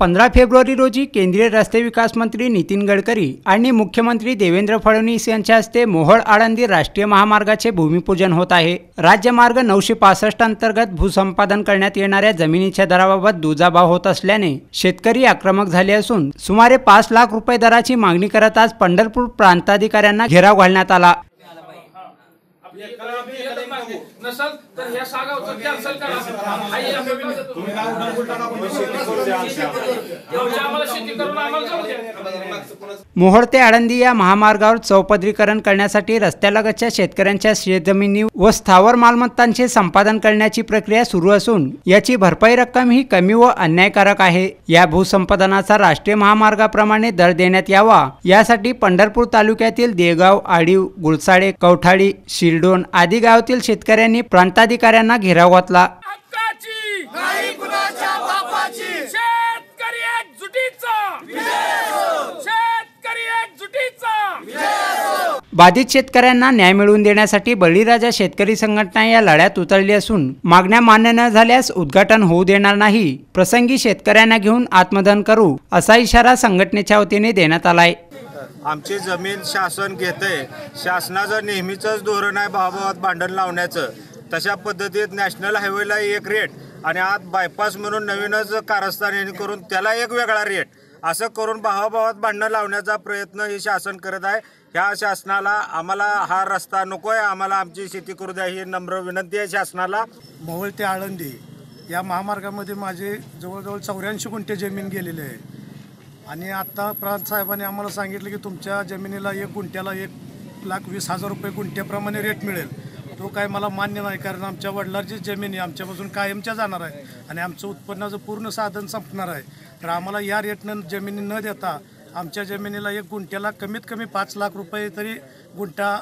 पंधरा फेब्रुवारी रोजी केंद्रीय रस्ते विकास मंत्री नितीन गडकरी आणि मुख्यमंत्री देवेंद्र फडणवीस यांच्या हस्ते मोहोळ आळंदी राष्ट्रीय महामार्गाचे भूमिपूजन होत आहे. राज्यमार्ग नऊशे पासष्ट अंतर्गत भूसंपादन करण्यात येणाऱ्या जमिनीच्या दराबाबत दुजाभाव होत असल्याने शेतकरी आक्रमक झाले असून सुमारे पाच लाख रुपये दराची मागणी करत आज पंढरपूर प्रांताधिकाऱ्यांना घेराव घालण्यात आला. नसल तर ह्या सागावचं कॅन्सल करा. आम्हाला मोहर्ते मोहोळ ते आळंदी या महामार्गावर चौपदरीकरण करण्यासाठी रस्त्यालगतच्या शेतकऱ्यांच्या शेतजमिनी व स्थावर मालमत्तांचे संपादन करण्याची प्रक्रिया सुरू असून याची भरपाई रक्कम ही कमी व अन्यायकारक आहे. या भूसंपादनाचा राष्ट्रीय महामार्गाप्रमाणे दर देण्यात यावा. यासाठी पंढरपूर तालुक्यातील देगाव आडीव गुळसाळे कवठाळी शिरडोन आदी गावातील शेतकऱ्यांनी प्रांताधिकाऱ्यांना घेराव घातला. बाधित शेतकऱ्यांना न्याय मिळवून देण्यासाठी बळीराजा शेतकरी संघटना या लढ्यात उतरली असून मागण्या मान्य न झाल्यास उद्घाटन होऊ देणार नाही. प्रसंगी शेतकऱ्यांना घेऊन आत्मदहन करू असा इशारा संघटनेच्या वतीने देण्यात आलाय. आमची जमीन शासन घेतंय. शासनाचं नेहमीचंच धोरण आहे भावाभावात भांडण लावण्याचं. तशा पद्धतीत नॅशनल हायवेला एक रेट आणि आत बायपास म्हणून नवीनच कारस्थान करून त्याला एक वेगळा रेट असं करून भावाभावात भांडणं लावण्याचा प्रयत्न हे शासन करत आहे. ह्या शासनाला आम्हाला हा रस्ता नको आहे आम्हाला आमची शेती करू द्या ही नम्र विनंती आहे शासनाला. मोहोळ ते आळंदी या महामार्गामध्ये माझे जवळजवळ चौऱ्याऐंशी गुंठे जमीन गेलेली आहे. आणि आत्ता प्रांत साहेबांनी आम्हाला सांगितलं की तुमच्या जमिनीला एक गुंठ्याला एक लाख वीस हजार रुपये गुंठ्याप्रमाणे रेट मिळेल. तो काय मला मान्य नाही कारण आमच्या वडिलांची जमीन आहे आमच्यापासून कायमच्या जाणार आहे. आणि आमचं उत्पन्नाचं पूर्ण साधन संपणार आहे. तर आम्हाला या रेटनं जमिनी न देता आमच्या जमिनीला एक गुंठ्याला कमीत कमी पाच लाख रुपये तरी गुंठा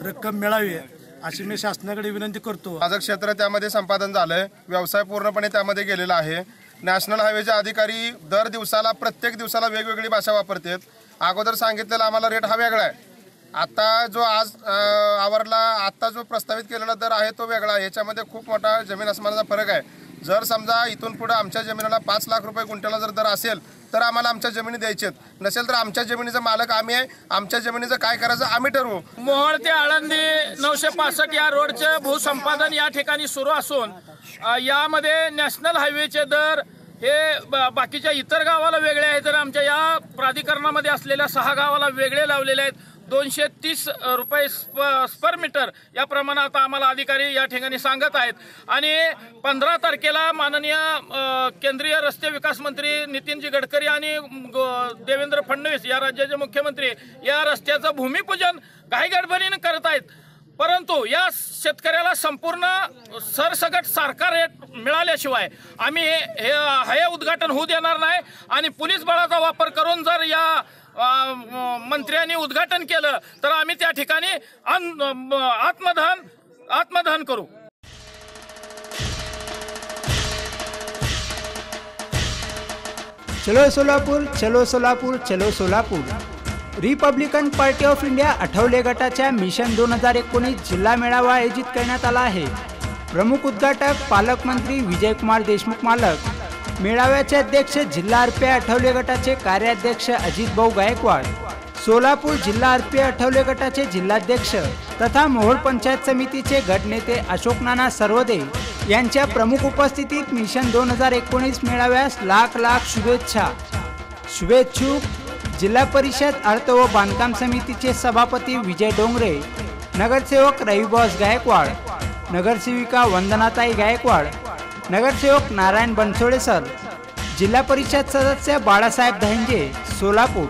रक्कम मिळावी अशी मी शासनाकडे विनंती करतो. माझं क्षेत्र त्यामध्ये संपादन झालंय व्यवसाय पूर्णपणे त्यामध्ये गेलेला आहे. नॅशनल हायवेचे अधिकारी दर दिवसाला प्रत्येक दिवसाला वेगवेगळी भाषा वापरतात. अगोदर सांगितलेला आम्हाला रेट हा वेगळा आहे. आता जो आज आवरला आता जो प्रस्तावित केलेला दर आहे तो वेगळा. याच्यामध्ये खूप मोठा जमीन अस्मानाचा फरक आहे. जर समजा इथून पुढे आमच्या जमिनीला पाच लाख रुपये गुंठ्याला जर दर असेल तर आम्हाला आमच्या जमिनी द्यायचेत नसेल तर आमच्या जमिनीचा मालक आम्ही आहे. आमच्या जमिनीचं काय करायचं आम्ही ठरवू. मोहोळ ते आळंदी नऊशे पासष्ट या रोडचे भूसंपादन या ठिकाणी सुरू असून यामध्ये नॅशनल हायवेचे दर हे ब- बाकीच्या इतर गावाला वेगळे आहेत तर आमच्या या प्राधिकरणामध्ये असलेल्या सहा गावाला वेगळे लावलेले आहेत. दोनशे तीस रुपये स्प स्पर मीटर या प्रमाणात आम्हाला अधिकारी या ठिकाणी सांगत आहेत. आणि पंधरा तारखेला माननीय केंद्रीय रस्ते विकास मंत्री नितीनजी गडकरी आणि देवेंद्र फडणवीस या राज्याचे मुख्यमंत्री या रस्त्याचं भूमिपूजन घाईगडबडीनं करत आहेत. परंतु या शेतकऱ्याला संपूर्ण सरसगट सारखा रेट मिळाल्याशिवाय आम्ही हे हे हे उद्घाटन होऊ देणार नाही. आणि पोलीस बळाचा वापर करून जर या मंत्र्यांनी उद्घाटन केलं तर आम्ही त्या ठिकाणी अन- आत्मदहन आत्मदहन करू. चलो सोलापूर चलो सोलापूर चलो Solapur. Republican party of India Athawale गटाच्या मिशन दोन हजार एकोणीस जिल्हा मेळावा आयोजित करण्यात आला आहे. प्रमुख उद्घाटक पालकमंत्री विजयकुमार देशमुख मालक. मेळाव्याचे अध्यक्ष जिल्हा आरपीआय आठवले गटाचे कार्याध्यक्ष अजित भाऊ गायकवाड सोलापूर जिल्हा आरपीआय आठवले गटाचे जिल्हाध्यक्ष तथा मोहोळ पंचायत समितीचे गटनेते अशोक नाना सर्वदे यांच्या प्रमुख उपस्थितीत मिशन दोन हजार एकोणीस मेळाव्यास लाख लाख शुभेच्छा. शुभेच्छुक जिल्हा परिषद अर्थ व बांधकाम समितीचे सभापती विजय डोंगरे नगरसेवक रविबॉस गायकवाड नगरसेविका वंदनाताई गायकवाड नगरसेवक नारायण बनसोडे सर जिल्हा परिषद सदस्य बाळासाहेब धांजे सोलापूर.